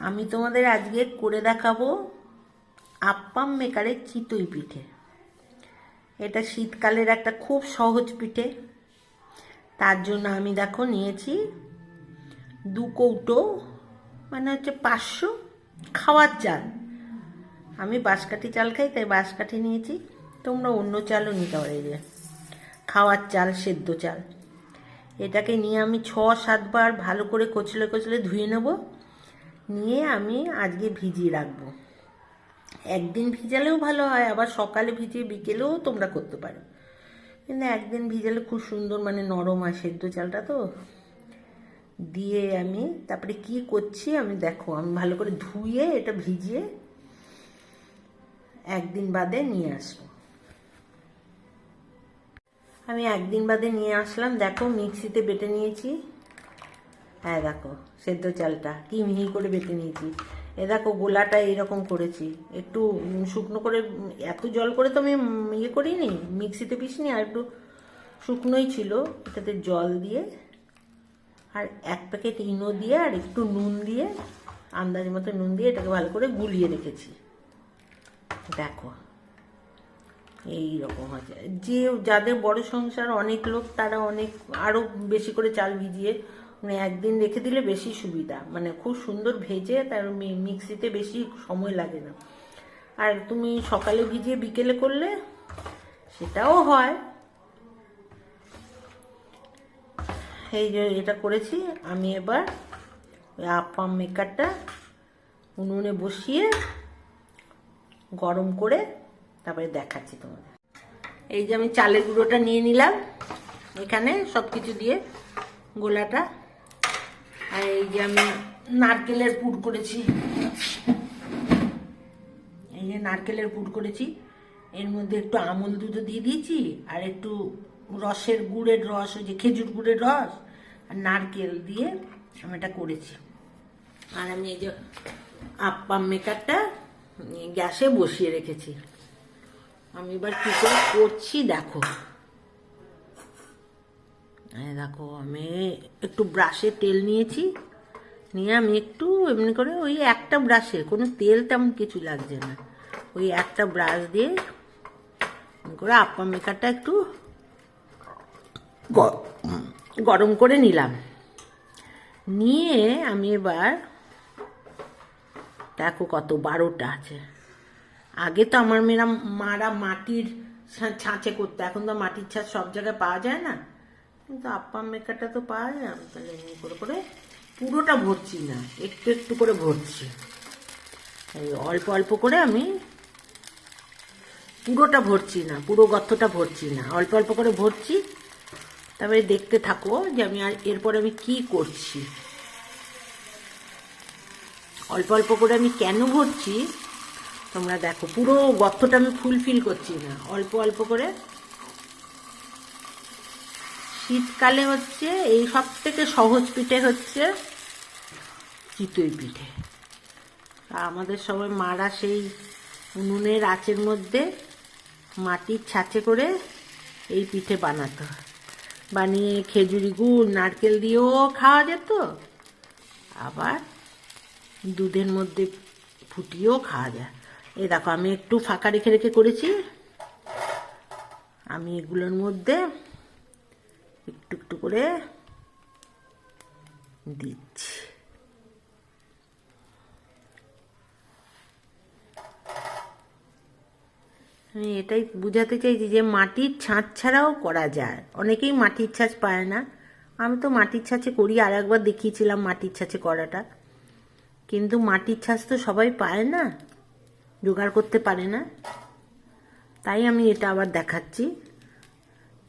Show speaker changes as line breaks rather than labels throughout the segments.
আমি তোমাদের আজকে করে দেখাবো আপ্পাম মেকারের চিতই পিঠে। এটা শীতকালের একটা খুব সহজ পিঠে। তার জন্য আমি দেখো নিয়েছি দু কৌটো মানে হচ্ছে পাঁচশো খাওয়ার চাল। আমি বাঁশকাঠি চাল খাই, তাই বাঁশকাঠি নিয়েছি। তোমরা অন্য চালও নিতে পারো যে খাওয়ার চাল, সেদ্ধ চাল। এটাকে নিয়ে আমি ছ সাতবার ভালো করে কচলে কচলে ধুয়ে নেব। নিয়ে আমি আজকে ভিজিয়ে রাখব। একদিন ভিজালেও ভালো হয়, আবার সকালে ভিজিয়ে বিকেলেও তোমরা করতে পারো। কিন্তু একদিন ভিজালে খুব সুন্দর মানে নরম হয় সেদ্ধ চালটা তো। দিয়ে আমি তারপরে কি করছি আমি দেখো, আমি ভালো করে ধুয়ে এটা ভিজিয়ে একদিন বাদে নিয়ে আসব। আমি একদিন বাদে নিয়ে আসলাম, দেখো মিক্সিতে বেটে নিয়েছি। হ্যাঁ দেখো, সেদ্ধ চালটা। কি মিহি করে বেটে নিয়েছি। এ দেখো, গোলাটা এইরকম করেছি। একটু শুকনো করে এত জল করে তো আমি ইয়ে করিনি, মিক্সিতে পিসনি আর একটু শুকনোই ছিল। এটাতে জল দিয়ে, আর এক প্যাকেট ইনো দিয়ে, আর একটু নুন দিয়ে, আন্দাজ মতো নুন দিয়ে এটাকে ভালো করে গুলিয়ে রেখেছি। দেখো এই রকম আছে যে, যাদের বড় সংসার, অনেক লোক, তারা অনেক আরও বেশি করে চাল ভিজিয়ে মানে একদিন রেখে দিলে বেশি সুবিধা। মানে খুব সুন্দর ভেজে তার মিক্সিতে বেশি সময় লাগে না। আর তুমি সকালে ভিজিয়ে বিকেলে করলে সেটাও হয়। এই যে এটা করেছি, আমি এবার ওই আপাম মেকারটা উনুনে বসিয়ে গরম করে তারপরে দেখাচ্ছি তোমাদের। এই যে আমি চালের গুঁড়োটা নিয়ে নিলাম। এখানে সব কিছু দিয়ে গোলাটা আর এই যে আমি নারকেলের পুর করেছি। এই যে নারকেলের পুর করেছি। এর মধ্যে একটু আমল দুধও দিয়ে দিয়েছি, আর একটু রসের গুড়ের রস, ওই যে খেজুর গুড়ের রস, আর নারকেল দিয়ে আমি এটা করেছি। আর আমি এই যে আপ্পাম মেকারটা গ্যাসে বসিয়ে রেখেছি। আমি এবার কি করে করছি, দেখো। দেখো আমি একটু ব্রাশে তেল নিয়েছি। নিয়ে আমি একটু এমনি করে ওই একটা ব্রাশে কোনো তেল তেমন কিছু লাগছে না। ওই একটা ব্রাশ দিয়ে করে আপ্পা মেকারটা একটু গরম করে নিলাম। নিয়ে আমি এবার দেখো কত বারোটা আছে। আগে তো আমার মেয়েরা মারা মাটির ছাঁচে করতো এখন তো মাটির ছাঁচ সব জায়গায় পাওয়া যায় না। কিন্তু আপ্পাম মেকারটা তো যায় আমি তাহলে এমনি করে করে পুরোটা ভরছি না, একটু একটু করে ভরছি। এই অল্প অল্প করে আমি পুরোটা ভরছি না, পুরো গর্তটা ভরছি না। অল্প অল্প করে ভরছি তারপরে দেখতে থাকো যে আমি আর এরপর আমি কি করছি। অল্প অল্প করে আমি কেন ভরছি, তোমরা দেখো, পুরো গর্তটা আমি ফুলফিল করছি না। অল্প অল্প করে শীতকালে হচ্ছে, এই সব থেকে সহজ পিঠে হচ্ছে চিতই পিঠে। আমাদের সবাই মারা সেই উনুনের আঁচের মধ্যে মাটির ছাঁচে করে এই পিঠে বানাতো। বানিয়ে খেজুরি গুড়, নারকেল দিয়েও খাওয়া যেত, আবার দুধের মধ্যে ফুটিয়েও খাওয়া যায়। এই দেখো, আমি একটু ফাঁকা রেখে রেখে করেছি। আমি এগুলোর মধ্যে একটু একটু করে দিচ্ছি। আমি এটাই বুঝাতে চাইছি যে মাটির ছাঁচ ছাড়াও করা যায়। অনেকেই মাটির ছাঁচ পায় না। আমি তো মাটির ছাঁচে করি আর একবার দেখিয়েছিলাম মাটির ছাঁচে করাটা। কিন্তু মাটির ছাঁচ তো সবাই পায় না, জোগাড় করতে পারে না। তাই আমি এটা আবার দেখাচ্ছি।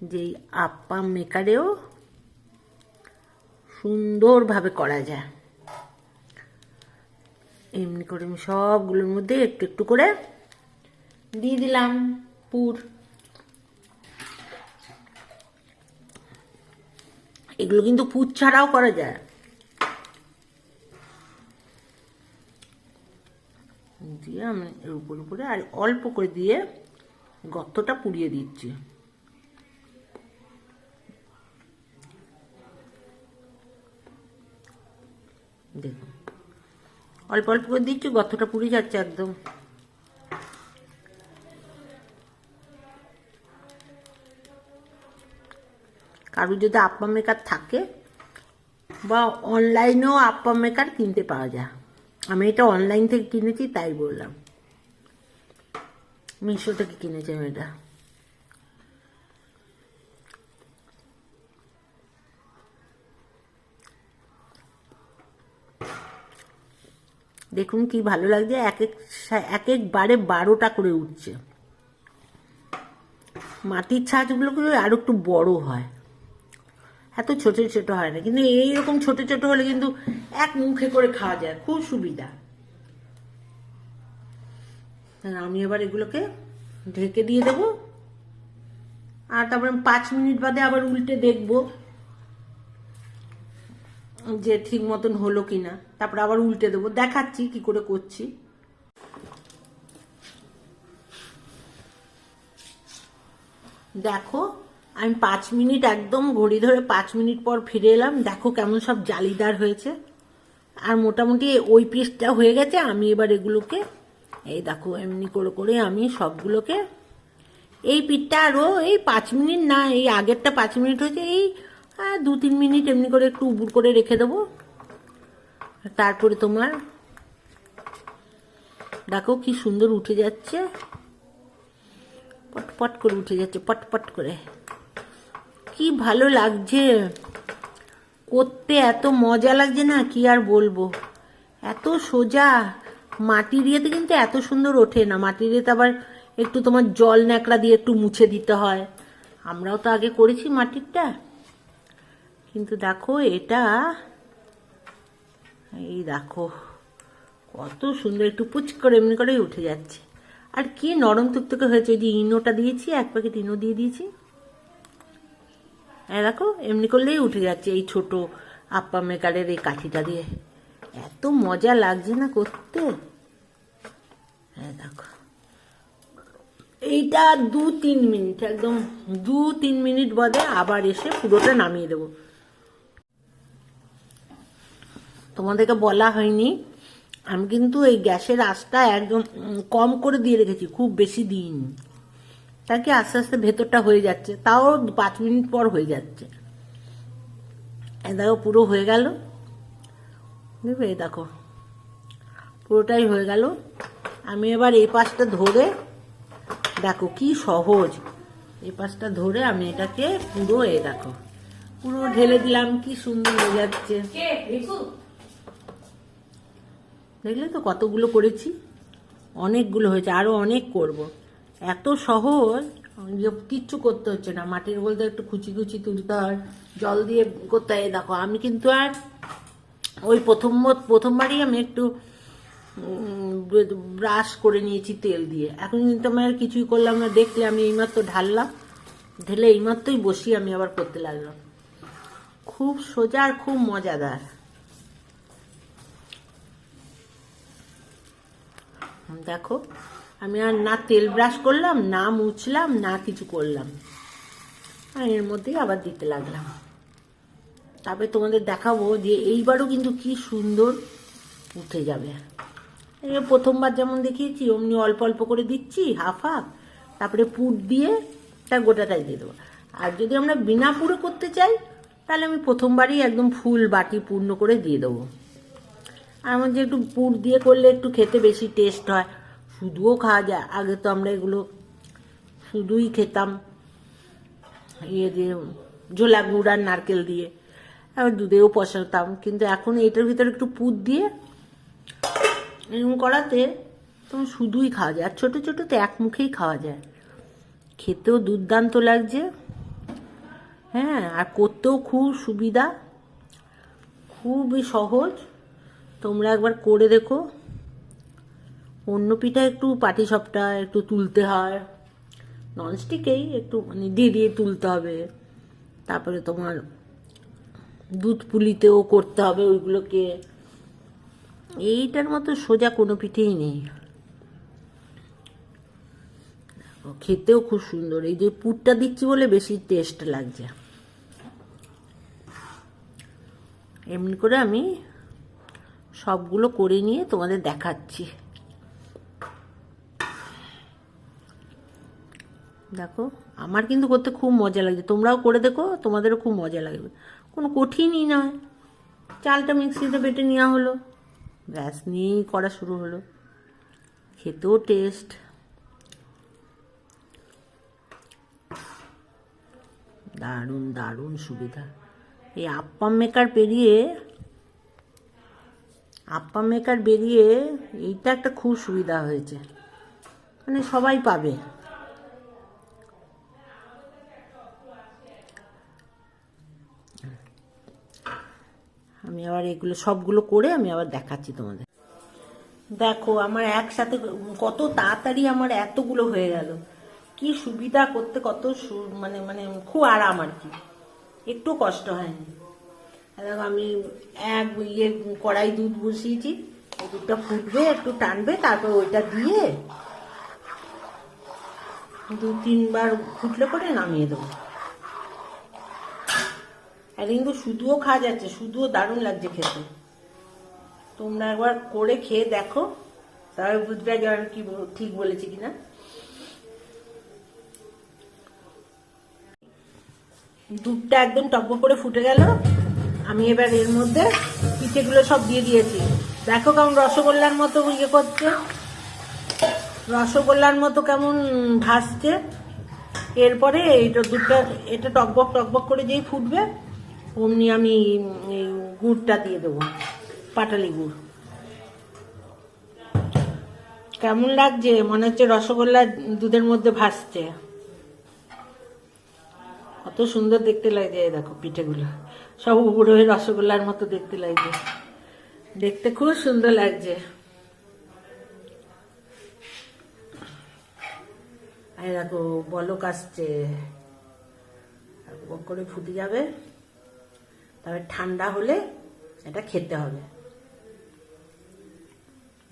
যে এই আপ্পা মেকারেও সুন্দরভাবে করা যায়। এমনি করে আমি সবগুলোর মধ্যে একটু একটু করে দিয়ে দিলাম পুর। এগুলো কিন্তু পুর ছাড়াও করা যায়। দিয়ে আমি এর উপর উপরে আর অল্প করে দিয়ে গর্তটা পুড়িয়ে দিচ্ছি। দেখুন। অল্প অল্প করে দিচ্ছি গর্তটা পুড়ে যাচ্ছে একদম। কারোর যদি আপ্পা মেকার থাকে, বা অনলাইনেও আপ্পা মেকার কিনতে পাওয়া যায়। আমি এটা অনলাইন থেকে কিনেছি, তাই বললাম। মিশো থেকে কিনেছি আমি এটা। দেখুন কি ভালো লাগছে, এক এক এক একবারে বারোটা করে উঠছে। মাটির ছাঁচগুলো কিন্তু আরও একটু বড় হয়। এত ছোট ছোট হয় না, কিন্তু এইরকম ছোট ছোট হলে কিন্তু এক মুখে করে খাওয়া যায়, খুব সুবিধা। আমি এবার এগুলোকে ঢেকে দিয়ে দেবো। আর তারপরে পাঁচ মিনিট বাদে আবার উল্টে দেখব। যে ঠিক মতন হলো কিনা, তারপর আবার উল্টে দেবো। দেখাচ্ছি কি করে করছি। দেখো, আমি পাঁচ মিনিট একদম ঘড়ি ধরে পাঁচ মিনিট পর ফিরে এলাম। দেখো কেমন সব জালিদার হয়েছে। আর মোটামুটি ওই পিসটা হয়ে গেছে, আমি এবার এগুলোকে, এই দেখো, এমনি করে করে আমি সবগুলোকে, এই পিঠটা আরও এই পাঁচ মিনিট না, এই আগেরটা পাঁচ মিনিট হয়েছে, এই দু তিন মিনিট এমনি করে একটু উবুর করে রেখে দেবো। তারপরে তোমার, দেখো কি সুন্দর উঠে যাচ্ছে। পটপট করে উঠে যাচ্ছে পটপট করে। কি ভালো লাগছে। করতে এত মজা লাগছে না, কি আর বলব। এত সোজা। মাটির ইয়েতে কিন্তু এত সুন্দর ওঠে না। মাটির ইয়েতে আবার একটু তোমার জল ন্যাকড়া দিয়ে একটু মুছে দিতে হয়। আমরাও তো আগে করেছি মাটিরটা। কিন্তু দেখো এটা, এই দেখো, কত সুন্দর একটু পুচ করে এমনি করেই উঠে যাচ্ছে। আর কি নরম তুকতুকে হয়েছে, ওই যে ইনোটা দিয়েছি, এক প্যাকেট ইনো দিয়ে দিয়েছি। হ্যাঁ দেখো, এমনি করলেই উঠে যাচ্ছে এই ছোট আপ্পা মেকারের এই কাঠিটা দিয়ে। এত মজা লাগছে না করতে। হ্যাঁ দেখো, এইটা দু তিন মিনিট, একদম দু তিন মিনিট বাদে আবার এসে পুরোটা নামিয়ে দেবো। তোমাদেরকে বলা হয়নি। আমি কিন্তু এই গ্যাসের আঁচটা একদম কম করে দিয়ে রেখেছি, খুব বেশি দিইনি। তাকে আস্তে আস্তে ভেতরটা হয়ে যাচ্ছে, তাও পাঁচ মিনিট পর হয়ে যাচ্ছে। এই দেখো, পুরো হয়ে গেল। বুঝবে দেখো, পুরোটাই হয়ে গেল। আমি এবার এই পাশটা ধরে, দেখো কি সহজ। এই পাশটা ধরে আমি এটাকে পুরো এ দেখো, পুরো ঢেলে দিলাম, কি সুন্দর হয়ে যাচ্ছে। দেখলে তো কতগুলো করেছি? অনেকগুলো হয়েছে আরও অনেক করব। এত সহজ কিচ্ছু করতে হচ্ছে না। মাটির বলতে একটু খুচি খুচি তুলতে হয়, জল দিয়ে করতে হয়। দেখো, আমি কিন্তু আর ওই প্রথম প্রথমবারই আমি একটু ব্রাশ করে নিয়েছি তেল দিয়ে। এখন কিন্তু আমি আর কিছুই করলাম না। দেখলে আমি এইমাত্র ঢাললাম, ঢেলে এইমাত্রই বসিয়ে আমি আবার করতে লাগলাম। খুব সোজা আর খুব মজাদার। দেখো, আমি আর না তেল ব্রাশ করলাম, না মুছলাম, না কিছু করলাম। আর এর মধ্যেই আবার দিতে লাগলাম। তারপরে তোমাদের দেখাবো যে এইবারও কিন্তু কি সুন্দর উঠে যাবে। প্রথমবার যেমন দেখিয়েছি, অমনি অল্প অল্প করে দিচ্ছি হাফ হাফ তারপরে পুর দিয়ে তা গোটাটাই দিয়ে দেবো। আর যদি আমরা বিনা পুরে করতে চাই, তাহলে আমি প্রথমবারই একদম ফুল বাটি পূর্ণ করে দিয়ে দেবো। আর আমার যে একটু পুর দিয়ে করলে একটু খেতে বেশি টেস্ট হয়। শুধুও খাওয়া যায়। আগে তো আমরা এগুলো শুধুই খেতাম। ইয়ে দিয়ে, ঝোলা গুড় আর নারকেল দিয়ে। আর দুধেও পশাতাম কিন্তু এখন এটার ভিতরে একটু পুর দিয়ে এরকম করাতে তখন শুধুই খাওয়া যায়। আর ছোটো ছোটো তো এক মুখেই খাওয়া যায়। খেতেও দুর্দান্ত লাগছে। হ্যাঁ আর করতেও খুব সুবিধা। খুবই সহজ। তোমরা একবার করে দেখো। অন্য পিঠা একটু পাটি সপটা, একটু তুলতে হয়। ননস্টিকেই একটু মানে দিয়ে দিয়ে তুলতে হবে। তারপরে তোমার দুধ পুলিতেও করতে হবে ওইগুলোকে। এইটার মতো সোজা কোনো পিঠেই নেই। খেতেও খুব সুন্দর। এই যে পুরটা দিচ্ছি বলে বেশি টেস্ট লাগছে। এমনি করে আমি সবগুলো করে নিয়ে তোমাদের দেখাচ্ছি। দেখো, আমার কিন্তু করতে খুব মজা লাগছে। তোমরাও করে দেখো, তোমাদেরও খুব মজা লাগবে। কোনো কঠিনই নয়। চালটা মিক্সিতে বেটে নেওয়া হলো। ব্যাস, নিয়েই করা শুরু হলো। খেতেও টেস্ট দারুণ দারুণ সুবিধা। এই আপ্পাম মেকার পেরিয়ে আপ্পাম মেকার বেরিয়ে এইটা একটা খুব সুবিধা হয়েছে। মানে সবাই পাবে। আমি আবার এগুলো সবগুলো করে আমি আবার দেখাচ্ছি তোমাদের। দেখো, আমার একসাথে কত তাড়াতাড়ি আমার এতগুলো হয়ে গেল। কি সুবিধা করতে, কত মানে মানে খুব আরাম আর কি। একটু কষ্ট হয়নি। দেখো আমি এক ইয়ে কড়াই দুধ বসিয়েছি ওই দুধটা ফুটবে, একটু টানবে, তারপর ওইটা দিয়ে দু তিনবার ফুটলে পরে নামিয়ে দেবো। আর কিন্তু শুধুও খাওয়া যাচ্ছে, শুধুও দারুণ লাগছে খেতে। তোমরা একবার করে খেয়ে দেখো, তাহলে বুঝবে যে আমি কি ঠিক বলেছি কিনা। দুধটা একদম টক করে ফুটে গেল। আমি এবার এর মধ্যে পিঠেগুলো সব দিয়ে দিয়েছি। দেখো কেমন রসগোল্লার মতো ইয়ে করছে। রসগোল্লার মতো কেমন ভাসছে এরপরে এইটা দুধটা, এটা টকবক টকবক করে যেই ফুটবে, অমনি আমি এই গুড়টা দিয়ে দেবো, পাটালি গুড়। কেমন লাগছে? মনে হচ্ছে রসগোল্লা দুধের মধ্যে ভাসছে কত সুন্দর দেখতে লাগছে দেখো পিঠেগুলো। সব উপরে হয়ে রসগোল্লার মতো দেখতে লাগছে। দেখতে খুব সুন্দর লাগছে। এই দেখো, বলক আসছে। করে ফুটে যাবে। তবে ঠান্ডা হলে এটা খেতে হবে।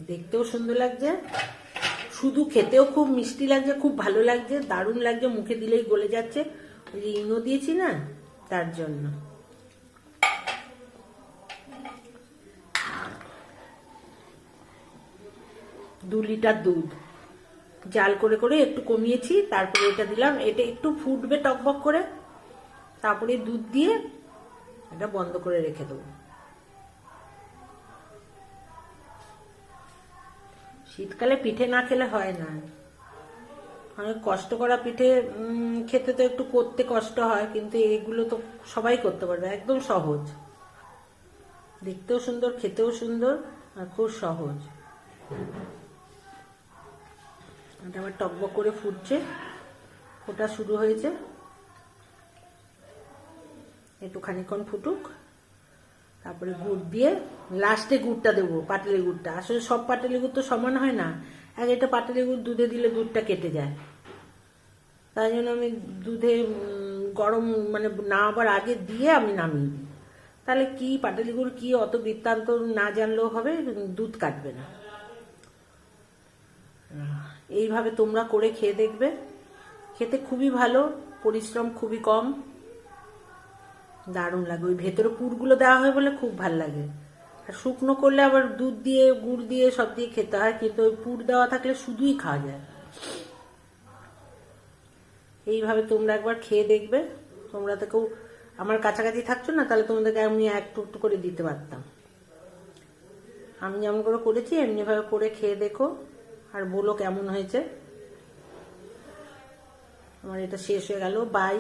দেখতেও সুন্দর লাগছে। শুধু খেতেও খুব মিষ্টি লাগছে, খুব ভালো লাগছে, দারুণ লাগছে, মুখে দিলেই গলে যাচ্ছে। ওই যে ইনো দিয়েছি না, তার জন্য। দু লিটার দুধ। জাল করে করে একটু কমিয়েছি, তারপরে এটা দিলাম। এটা একটু ফুটবে টকবক করে। তারপরে দুধ দিয়ে এটা বন্ধ করে রেখে দেবো। শীতকালে পিঠে না খেলে হয় না। অনেক কষ্ট করা পিঠে খেতে তো একটু করতে কষ্ট হয়, কিন্তু এগুলো তো সবাই করতে পারবে, একদম সহজ। দেখতেও সুন্দর, খেতেও সুন্দর, আর খুব সহজ। এটা আবার টকবক করে ফুটছে। ফোটা শুরু হয়েছে। একটু খানিক্ষণ ফুটুক। তারপরে গুড় দিয়ে লাস্টে গুড়টা দেবো পাটালি গুড়টা। আসলে সব পাটালি গুড় তো সমান হয় না। এক একটা পাটালি গুড় দুধে দিলে দুধটা কেটে যায়। তাই জন্য আমি দুধে গরম মানে না আবার আগে দিয়ে আমি নামিয়ে দিই। তাহলে কি পাটালি গুড় কি অত বৃত্তান্ত না জানলেও হবে দুধ কাটবে না। এইভাবে তোমরা করে খেয়ে দেখবে। খেতে খুবই ভালো, পরিশ্রম খুবই কম। দারুণ লাগে। ওই ভেতরে পুরগুলো দেওয়া হয় বলে খুব ভালো লাগে। আর শুকনো করলে আবার দুধ দিয়ে, গুড় দিয়ে সব দিয়ে খেতে হয়, কিন্তু ওই পুর দেওয়া থাকলে শুধুই খাওয়া যায়। এইভাবে তোমরা একবার খেয়ে দেখবে। তোমরা তো কেউ আমার কাছাকাছি থাকছো না, তাহলে তোমাদেরকে আমি একটু একটু করে দিতে পারতাম। আমি যেমন করে করেছি, এমনিভাবে করে খেয়ে দেখো। আর বলো কেমন হয়েছে? আমার এটা শেষ হয়ে গেল। বাই